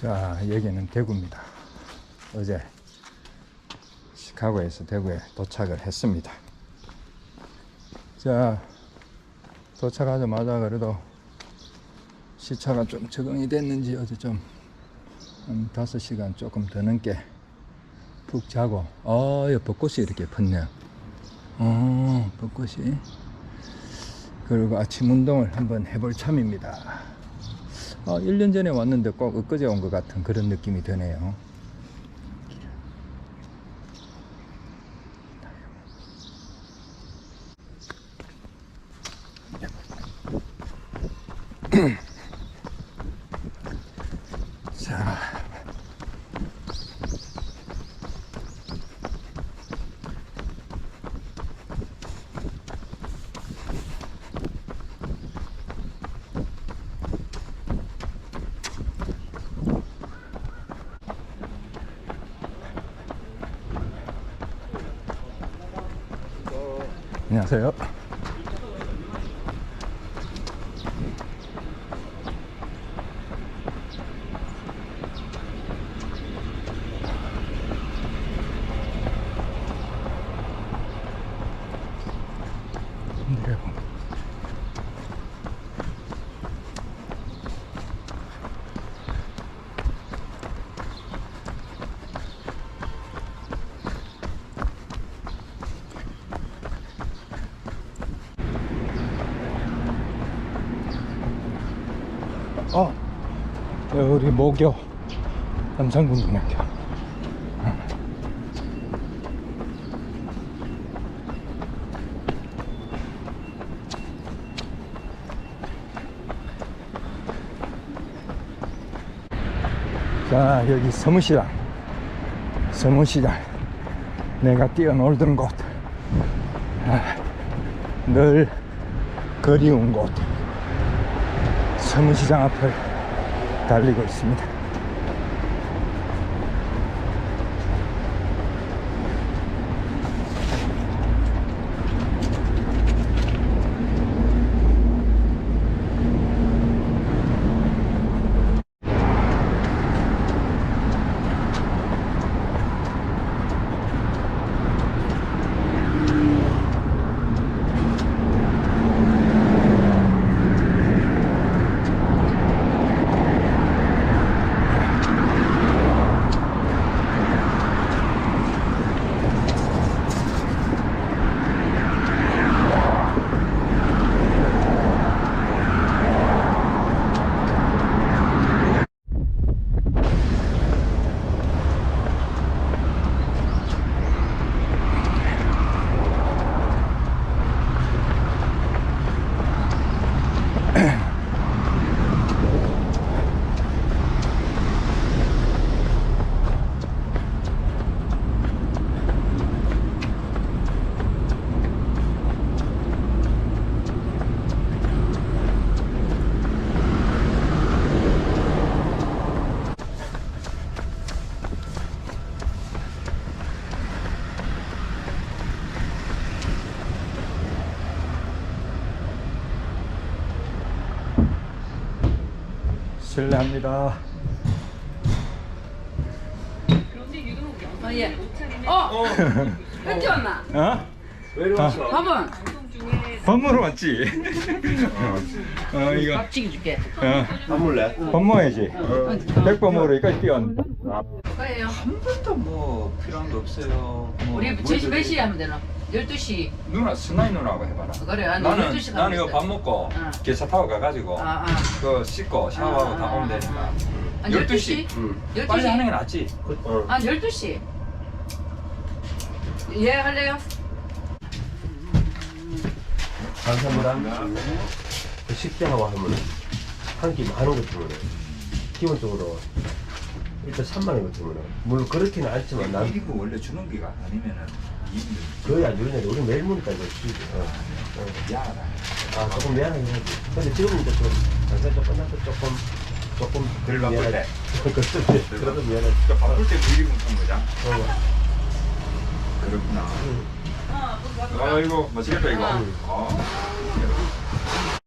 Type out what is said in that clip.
자, 여기는 대구입니다. 어제 시카고에서 대구에 도착을 했습니다. 자, 도착하자마자 그래도 시차가 좀 적응이 됐는지 어제 좀, 한 5시간 조금 더 넘게 푹 자고, 어, 이 벚꽃이 이렇게 폈네요. 어, 벚꽃이. 그리고 아침 운동을 한번 해볼 참입니다. 어, 1년 전에 왔는데 꼭 엊그제 온 것 같은 그런 느낌이 드네요. 자. 안녕하세요. 내려보 어, 우리 모교 남산군고등학교. 자, 여기 서무시장. 서무시장. 내가 뛰어놀던 곳. 아, 늘 그리운 곳. 서문시장 앞을 달리고 있습니다. 실례합니다. 어, 예. 어! 왜 왔나? 어? 밥은? 밥 먹으러 왔지. 어, 어, 이거. 밥찌개 줄게. 어, 안 몰래? 밥 먹어야지. 백밥 먹으러 여기까지 뛰었는데. 뭐예요? 한 번도 뭐 필요한 거 없어요. 뭐 우리 제시 몇 시에 하면 되나? 12시. 누나 스나이 누나하고 해봐라. 그래, 한 나는 12시 가면 나는 이거. 밥 먹고 응. 기차 타고 가가지고 아, 아. 그 씻고 샤워하고 아, 다 아, 오면 아. 되니까. 한 12시. 12시? 응. 12시? 빨리 하는 게 낫지. 한 12시. 예, 할래요? 감사합니다. 그 식대하고 하면 한끼 많은 것 때문에 기본적으로 일단 3만 원 같으면 물론 그렇지는 않지만 난 이거 원래 주는 기가 아니면은 거의 안 주는데 우리 매일 먹으니까 이거 수익이 어. 어. 아 조금 미안하긴 하지 근데 지금 이제 좀 장사 좀 끝나서 조금 조금 덜 바쁠 미안하지. 때. 그래도 그래도 미안하지 그러니까 바쁠 때 미리 묵는 거자. 어. 그렇구나. 아 이거 맛있겠다 이거. 응. 아.